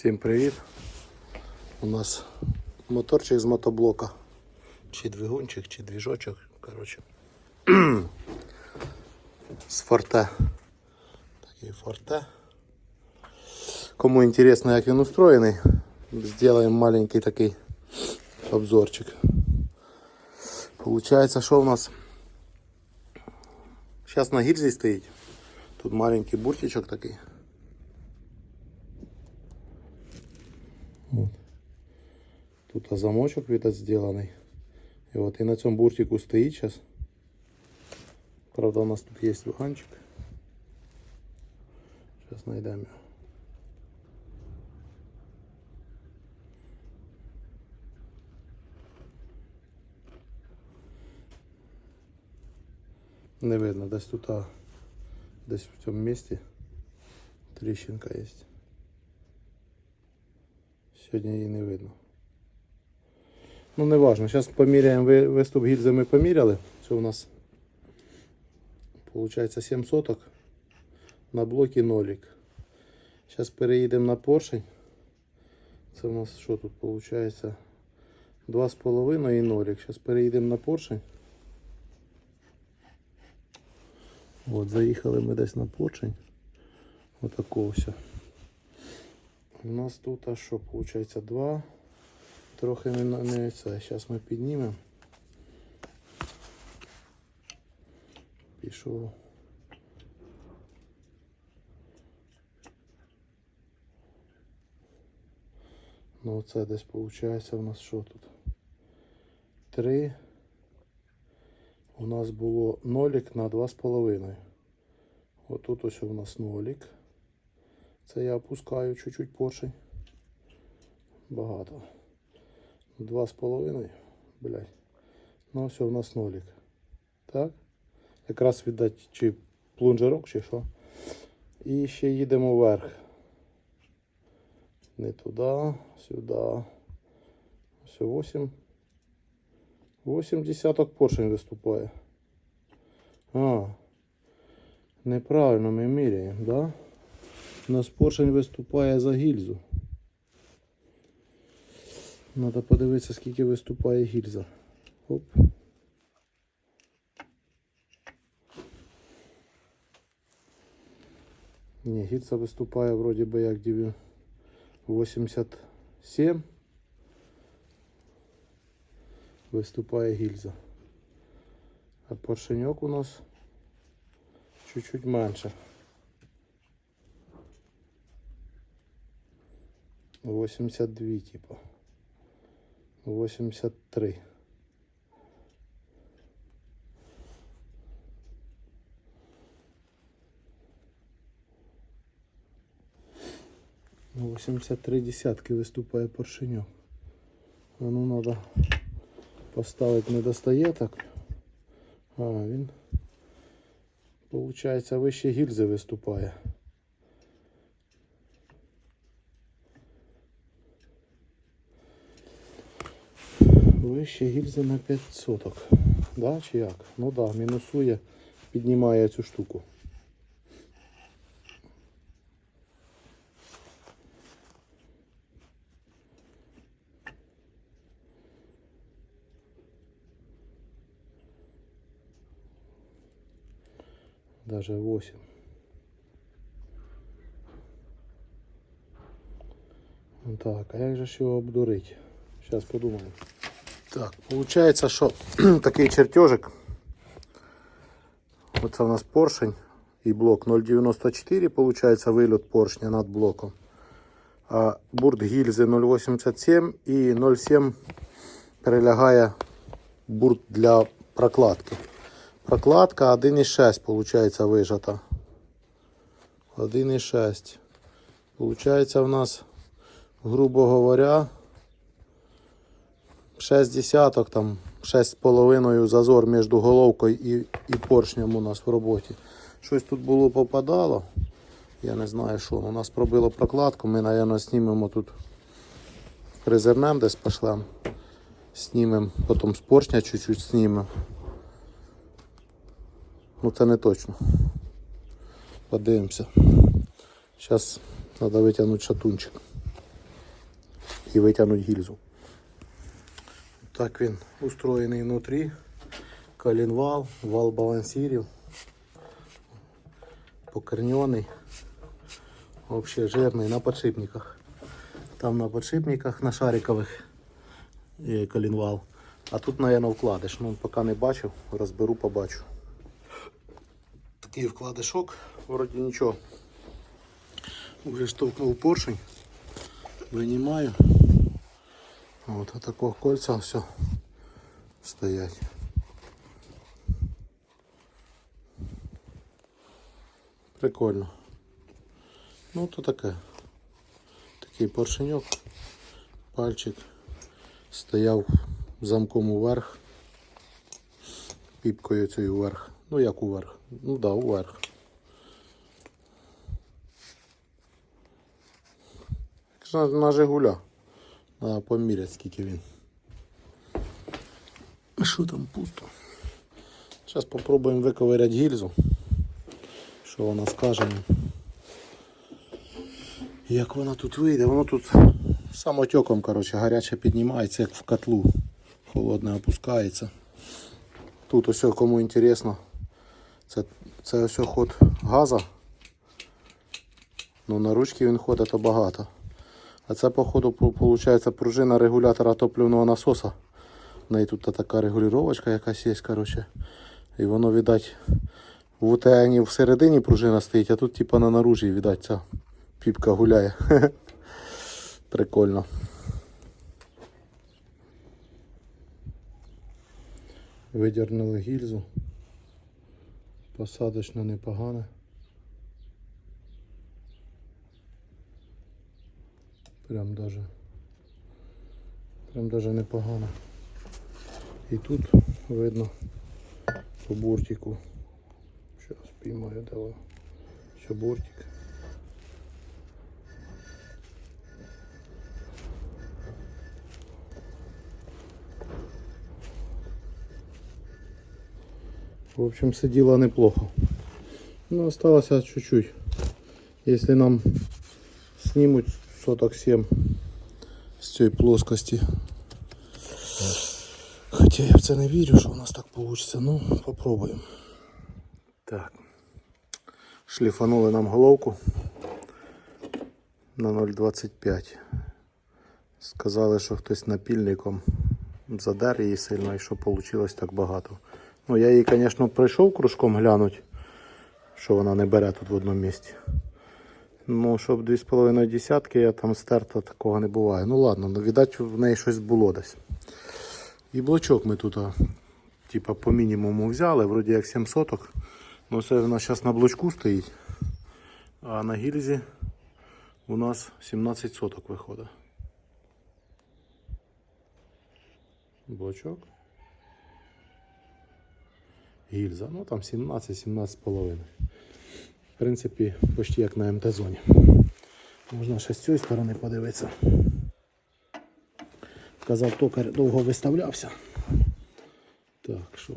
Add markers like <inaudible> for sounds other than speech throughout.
Всім привіт! У нас моторчик з мотоблока. Чи двигунчик, чи двіжочок. Коротше. з форте. Такий форте. Кому інтересно, як він устроєний, зробимо маленький такий обзорчик. Получається, що у нас зараз на гільзі стоїть. Тут маленький буртичок такий. Вот. Тут замочок видать сделанный. И вот и на цьому буртику стоїть сейчас. Правда, у нас тут есть ваганчик. Сейчас найдем його. Не видно, десь тут, а, десь в цьому місці тріщинка є. Сьогодні її не видно. Ну не важно. Зараз поміряємо виступ гільзи ми поміряли. Це у нас виходить 7 соток на блокі нолік. Зараз переїдемо на поршень. Це у нас що тут виходить? 2,5 і нолік. Зараз переїдемо на поршень. От, заїхали ми десь на поршень. Отакого все. У нас тут а що, виходить, два. Трохи не, не це. Зараз ми піднімемо. Пішов. Ну це десь виходить у нас що тут? Три. У нас було нолік на 2,5. Отут ось у нас нолік. Це я опускаю чуть-чуть поршень. Багато. Два з половиною. Блять. Ну все, у нас нолік. Так? Якраз віддать чи плунжерок, чи що. І ще їдемо вверх. Не туди, сюди. Все, 8. 8 десяток поршень виступає. А. Неправильно ми міряємо, да? Нас поршень виступає за гільзу. Надо подивитися, скільки виступає гільза. Оп. Ні, гільза виступає вроді би як диві- 87. Виступає гільза. А поршеньок у нас чуть-чуть менше. 82 типа. 83. Ну, 83 десятки виступає поршеньок. Ну треба поставити не достає так. А, він, виходить, вище гільзи виступає. Вище гільзи на 5 соток. Да, чи як? Ну да, мінусує, піднімає цю штуку. Даже 8. Так, а як же ж обдурить? Зараз подумаємо. Так, получается, що <clears throat> такий чертежик. Оце у нас поршень і блок 0,94, получается вильот поршня над блоком. А бурт гільзи 0,87 і 0,7 перелягає бурт для прокладки. Прокладка 1,6 получается вижата. 1,6. Получается у нас, грубо говоря, 6 десяток, там 6,5 зазор між головкою і, і поршнем у нас в роботі. Щось тут було попадало. Я не знаю що. У нас пробило прокладку. Ми, мабуть, знімемо тут призернем десь пошлем. Знімемо, потім з поршня чуть-чуть знімемо. Ну це не точно. Подивимося. Зараз треба витягнути шатунчик. і витягнути гільзу. Так він устроєний внутрі. Колінвал, вал балансирів. Покернений. Вообще жирний на подшипниках. Там на подшипниках на шарикових є колінвал. А тут, наверное, вкладиш. Ну, поки не бачив, розберу, побачу. Такий вкладишок, вроді нічого. Уже штовхнув поршень. Винімаю. От такого кольця все стоять. Прикольно. Ну то таке. Такий поршеньок. Пальчик стояв замком уверх. Піпкою цією вверх. Ну як уверх? Ну да, уверх. На, на Жигуля. Треба поміряти, скільки він. А Що там пусто? Зараз спробуємо виковиряти гільзу. Що вона скаже. Як вона тут вийде? Воно тут самотеком, коротше, гаряче піднімається, як в котлу. Холодне опускається. Тут ось, кому інтересно, це, це ось ход газа. Ну, на ручки він ходить то багато. А це, походу, виходить пружина регулятора топливного насоса. В неї тут така регулювачка якась є, коротше. І воно, видать, в УТНі всередині пружина стоїть, а тут типа на наружі, видать, ця піпка гуляє. <laughs> Прикольно. Видернули гільзу. Посадочно непогане. Прям даже. Прям даже непогано. І тут видно по бортику. Зараз піймаю дало. Ще бортик. В общем, сидела неплохо. Ну, осталось чуть-чуть. Если нам снимут соток 7 з цієї плоскості. Хоча я в це не вірю, що у нас так вийде. Ну, попробуємо. Так. Шліфанули нам головку на 0,25. Сказали, що хтось напільником задер її сильно і що вийшло так багато. Ну, я її, звісно, пройшов кружком глянути, що вона не бере тут в одному місці. Ну, щоб 2,5 десятки, я там стерта такого не буває. Ну ладно, ну, віддать в неї щось було десь. І блочок ми тут, типа, по мінімуму взяли, вроді як 7 соток. Ну це в нас зараз на блочку стоїть. А на гільзі у нас 17 соток виходить. Блочок. Гільза, ну там 17-17,5. Принципі, почти як на МТ-зоні. Можна ще з цієї сторони подивитися. Казав, токар довго виставлявся. Так, що?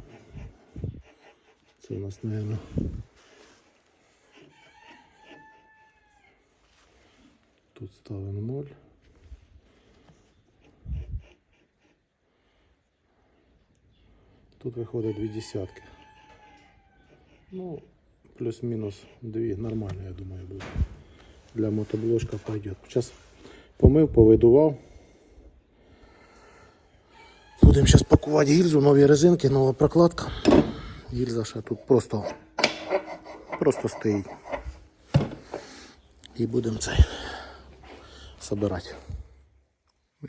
Це у нас, мабуть. Тут ставимо 0. Тут виходить дві десятки. Ну, плюс-мінус дві нормально, я думаю, буде. Для мотоблочка пойдет. Зараз помив, повидував. Будемо зараз пакувати гільзу, нові резинки, нова прокладка. Гільза ще тут просто, просто стоїть. І будемо це собирати.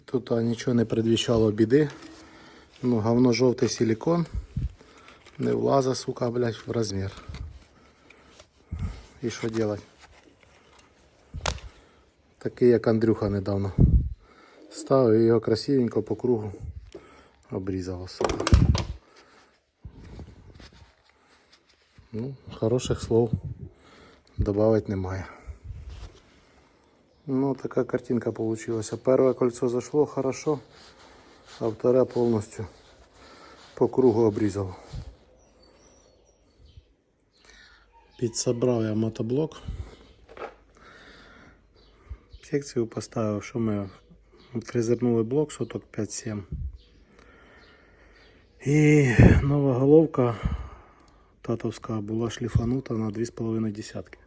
Тут а, нічого не предвіщало біди. Ну, говно жовтий силикон. Не влаза, сука, блядь, в розмір. І що делать? Такий, як Андрюха недавно. Ставив його красивенько по кругу. Обрізала, сука. Ну, хороших слов добавить немає. Ну, така картинка получилась. Первое кольцо зашло хорошо, а второе полностью по кругу обрізав. Підсобрав я мотоблок. Секцію поставив, що ми Фрезернули блок соток 5-7. І нова головка татовська була шліфанута на 2,5 десятки.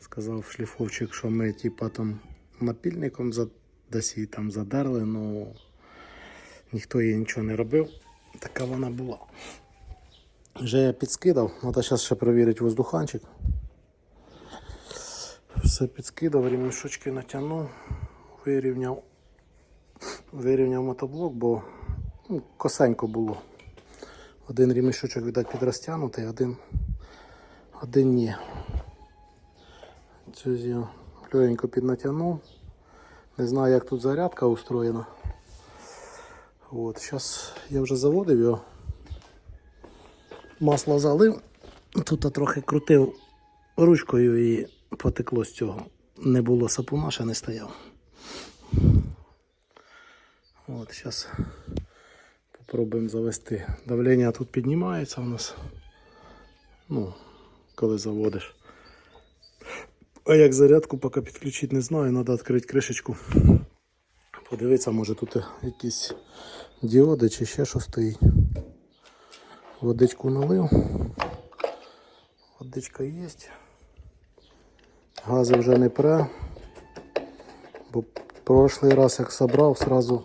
Сказав шліфовчик, що ми типа там напільником десь там задерли, але ніхто їй нічого не робив. Така вона була. Вже я підскидав, треба зараз ще перевірити воздуханчик. Все підскидав, ремішочки натягнув, вирівняв, вирівняв мотоблок, бо ну, косенько було. Один ремішочок, видать, підрозтягнутий, один, один ні. Цю я легенько піднатягнув. Не знаю, як тут зарядка устроєна. От, зараз я вже заводив його. Масло залив. Тут трохи крутив ручкою і потекло з цього. Не було сапуна, ще не стояв. От, зараз попробуємо завести. Давлення тут піднімається у нас. Ну, коли заводиш. А як зарядку поки підключити, не знаю, треба відкрити кришечку. Подивитися, може тут якісь діоди чи ще що стоїть. Водичку налив. Водичка є. Гази вже не пре. Бо прошлий раз як собрав, сразу,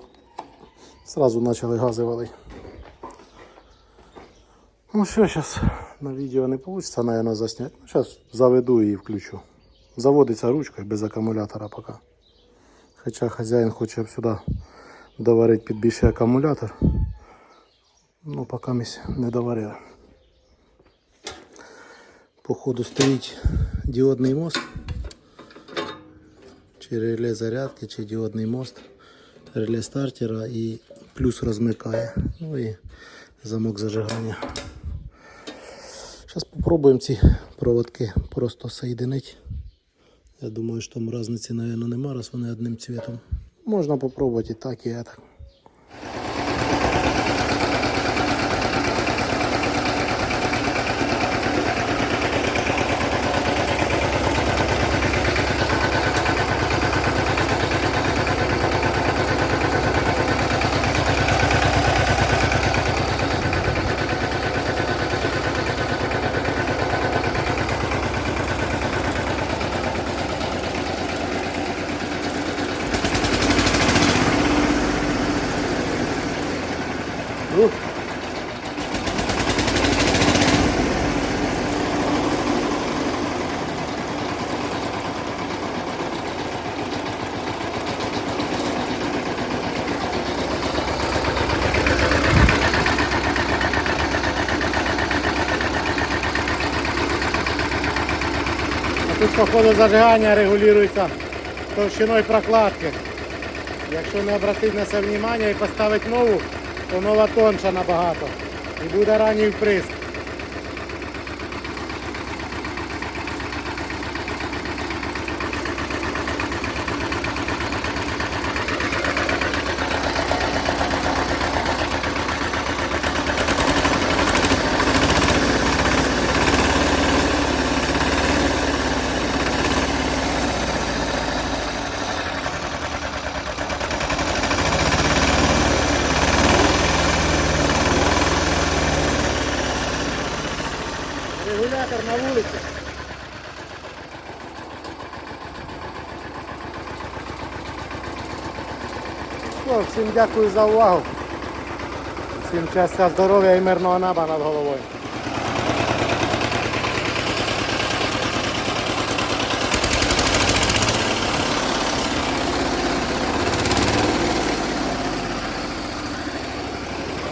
сразу почали гази валити. Ну що, зараз на відео не вийде, наверное, засняти. Ну, зараз заведу і включу. Заводиться ручкою без акумулятора поки. Хоча хазяїн хоче сюди доварити під більший акумулятор. Ну, поки ми не доварили. Походу стоїть діодний мост. Чи реле зарядки, чи діодний мост реле стартера і плюс розмикає. Ну і замок зажигання. Зараз спробуємо ці проводки просто соєдинити. Я думаю, що там різниці, мабуть, нема, раз вони одним цветом. Можна попробувати і так, і так. Ух. А Тут, походу, зажигання регулюється товщиною прокладки. Якщо не обратити на це увагу і поставити нову, то нова тонша набагато. І буде ранній вприск. Регулятор на вулиці. Що, всім дякую за увагу. Всім щастя, здоров'я і мирного неба над головою.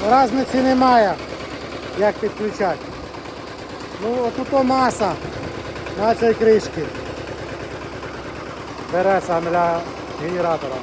Разниці немає, як підключати. Ну, отут маса на цій кришці. Бере для генератора.